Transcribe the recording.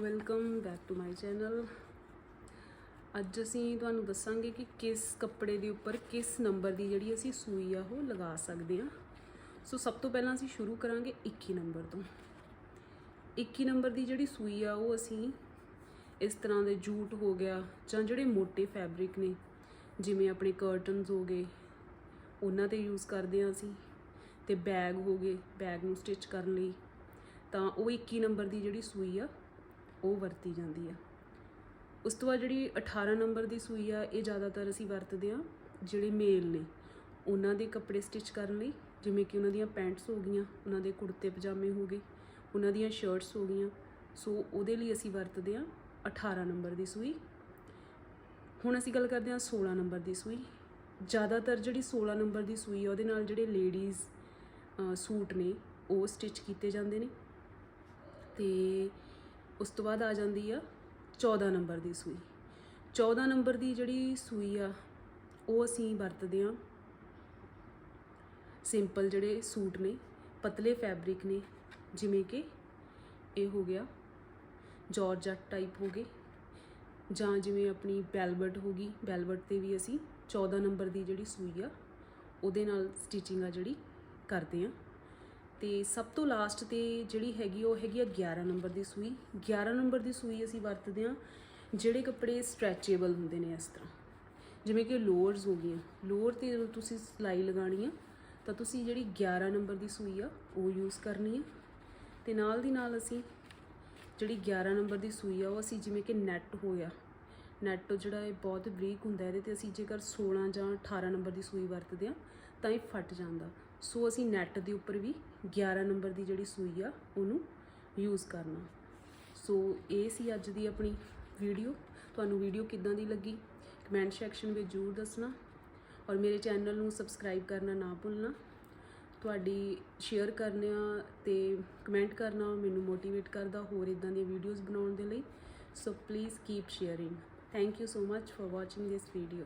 Welcome back to my channel ਅੱਜ ਅਸੀਂ ਤੁਹਾਨੂੰ ਦੱਸਾਂਗੇ ਕਿ ਕਿਸ ਕੱਪੜੇ ਦੇ ਉੱਪਰ ਕਿਸ ਨੰਬਰ ਦੀ ਜਿਹੜੀ ਅਸੀਂ ਸੂਈ ਆ, ਉਹ ਲਗਾ ਸਕਦੇ ਹਾਂ। ਸੋ ਸਭ ਤੋਂ ਪਹਿਲਾਂ ਅਸੀਂ ਸ਼ੁਰੂ ਕਰਾਂਗੇ 21 ਨੰਬਰ ਤੋਂ। 21 ਨੰਬਰ ਦੀ ਜਿਹੜੀ ਸੂਈ ਆ, ਉਹ ਅਸੀਂ ਇਸ ਤਰ੍ਹਾਂ ਦੇ ਜੂਟ ਹੋ ਗਿਆ ਜਾਂ ਜਿਹੜੇ ਮੋٹے ਫੈਬਰਿਕ ਨੇ, ਜਿਵੇਂ ਆਪਣੇ ਕਰਟਨਸ ਹੋ ਗਏ, ਉਹਨਾਂ ਤੇ ਯੂਜ਼ ਕਰਦੇ ਹਾਂ ਅਸੀਂ। ਤੇ ਬੈਗ ਹੋ ਗਏ ਬੈਗ ਨੂੰ ਸਟਿਚ ਕਰਨ ਲਈ। ਤਾਂ ਉਹ 21 ਨੰਬਰ ਦੀ ਜਿਹੜੀ ਸੂਈ ਆ ਉਹ ਵਰਤੀ ਜਾਂਦੀ ਆ। ਉਸ ਤੋਂ ਬਾਅਦ ਜਿਹੜੀ 18 ਨੰਬਰ ਦੀ ਸੂਈ ਆ, ਇਹ ਜ਼ਿਆਦਾਤਰ ਅਸੀਂ ਵਰਤਦੇ ਆ ਜਿਹੜੇ ਮੇਲ ਨੇ। ਉਹਨਾਂ ਦੇ ਕੱਪੜੇ ਸਟਿਚ ਕਰਨ ਲਈ, ਜਿਵੇਂ ਕਿ ਉਹਨਾਂ ਦੀਆਂ ਪੈਂਟਸ ਹੋ ਗਈਆਂ, ਉਹਨਾਂ ਦੇ ਕੁੜਤੇ ਪਜਾਮੇ ਹੋ ਗਏ, ਉਹਨਾਂ ਦੀਆਂ ਸ਼ਰਟਸ ਹੋ ਗਈਆਂ। ਸੋ ਉਹਦੇ ਲਈ ਅਸੀਂ ਵਰਤਦੇ ਆ 18 ਨੰਬਰ ਦੀ ਸੂਈ। ਹੁਣ ਅਸੀਂ ਗੱਲ ਕਰਦੇ ਹਾਂ 16 ਨੰਬਰ ਦੀ ਸੂਈ। ਜ਼ਿਆਦਾਤਰ ਜਿਹੜੀ 16 ਨੰਬਰ ਦੀ ਸੂਈ ਆ, ਉਹਦੇ ਨਾਲ ਜਿਹੜੇ ਲੇਡੀਜ਼ ਸੂਟ ਨੇ, ਉਹ ਸਟਿਚ ਕੀਤੇ ਜਾਂਦੇ ਨੇ। ਤੇ ਉਸ ਤੋਂ ਬਾਅਦ ਆ ਜਾਂਦੀ ਆ 14 ਨੰਬਰ ਦੀ ਸੂਈ। 14 ਨੰਬਰ ਦੀ ਜਿਹੜੀ ਸੂਈ ਆ, ਉਹ ਅਸੀਂ ਵਰਤਦੇ ਆ ਸਿੰਪਲ ਜਿਹੜੇ ਸੂਟ ਨੇ, ਪਤਲੇ ਫੈਬਰਿਕ ਨੇ, ਜਿਵੇਂ ਕਿ ਇਹ ਹੋ ਗਿਆ ਜਾਰਜਟ ਟਾਈਪ ਹੋ ਗਏ, ਜਾਂ ਜਿਵੇਂ ਆਪਣੀ ਵੈਲਵਟ ਹੋ ਗਈ। ਵੈਲਵਟ ਤੇ ਵੀ ਅਸੀਂ 14 ਨੰਬਰ ਦੀ ਜਿਹੜੀ ਸੂਈ ਆ, ਉਹਦੇ ਨਾਲ ਸਟਿਚਿੰਗ ਆ ਜਿਹੜੀ ਕਰਦੇ ਆ ਤੇ ਸਭ ਤੋਂ ਲਾਸਟ ਤੇ ਜਿਹੜੀ ਹੈਗੀ ਉਹ ਹੈਗੀ ਆ 11 ਨੰਬਰ ਦੀ ਸੂਈ। 11 ਨੰਬਰ ਦੀ ਸੂਈ ਅਸੀਂ ਵਰਤਦੇ ਆ ਜਿਹੜੇ ਕੱਪੜੇ ਸਟ੍ਰੈਚੇਬਲ ਹੁੰਦੇ ਨੇ ਇਸ ਤਰ੍ਹਾਂ। ਜਿਵੇਂ ਕਿ ਲੋਅਰਸ ਹੋ ਗਈਆਂ। ਲੋਅਰ ਤੇ ਜਦੋਂ ਤੁਸੀਂ ਸਿਲਾਈ ਲਗਾਣੀ ਆ, ਤਾਂ ਤੁਸੀਂ ਜਿਹੜੀ 11 ਨੰਬਰ ਦੀ ਸੂਈ ਆ, ਉਹ ਯੂਜ਼ ਕਰਨੀ ਆ। ਤੇ ਨਾਲ ਦੀ ਨਾਲ ਅਸੀਂ ਜਿਹੜੀ 11 ਨੰਬਰ ਦੀ ਸੂਈ ਆ, ਉਹ ਅਸੀਂ ਜਿਵੇਂ ਕਿ ਨੈਟ ਹੋਇਆ। ਗਿਆ ਨੈਟ ਜਿਹੜਾ ਇਹ ਬਹੁਤ ਬਰੀਕ ਹੁੰਦਾ, ਇਹਦੇ ਤੇ ਅਸੀਂ ਜੇਕਰ 16 ਜਾਂ 18 ਨੰਬਰ ਦੀ ਸੂਈ ਵਰਤਦੇ ਆ ਤਾਂ ਇਹ ਫਟ ਜਾਂਦਾ। ਸੋ ਅਸੀਂ ਨੈਟ ਦੇ ਉੱਪਰ ਵੀ 11 ਨੰਬਰ ਦੀ ਜਿਹੜੀ ਸੂਈ ਆ, ਉਹਨੂੰ ਯੂਜ਼ ਕਰਨਾ। ਸੋ ਇਹ ਸੀ ਅੱਜ ਦੀ ਆਪਣੀ ਵੀਡੀਓ ਤੁਹਾਨੂੰ ਵੀਡੀਓ ਕਿੱਦਾਂ ਦੀ ਲੱਗੀ? ਕਮੈਂਟ ਸੈਕਸ਼ਨ ਵਿੱਚ ਜ਼ਰੂਰ ਦੱਸਣਾ। ਔਰ ਮੇਰੇ ਚੈਨਲ ਨੂੰ ਸਬਸਕ੍ਰਾਈਬ ਕਰਨਾ ਨਾ ਭੁੱਲਣਾ। ਤੁਹਾਡੀ ਸ਼ੇਅਰ ਕਰਨਾ ਤੇ ਕਮੈਂਟ ਕਰਨਾ, ਮੈਨੂੰ ਮੋਟੀਵੇਟ ਕਰਦਾ ਹੋਰ ਇਦਾਂ ਦੀਆਂ ਵੀਡੀਓਜ਼ ਬਣਾਉਣ ਦੇ ਲਈ। So please keep sharing thank you so much for watching this video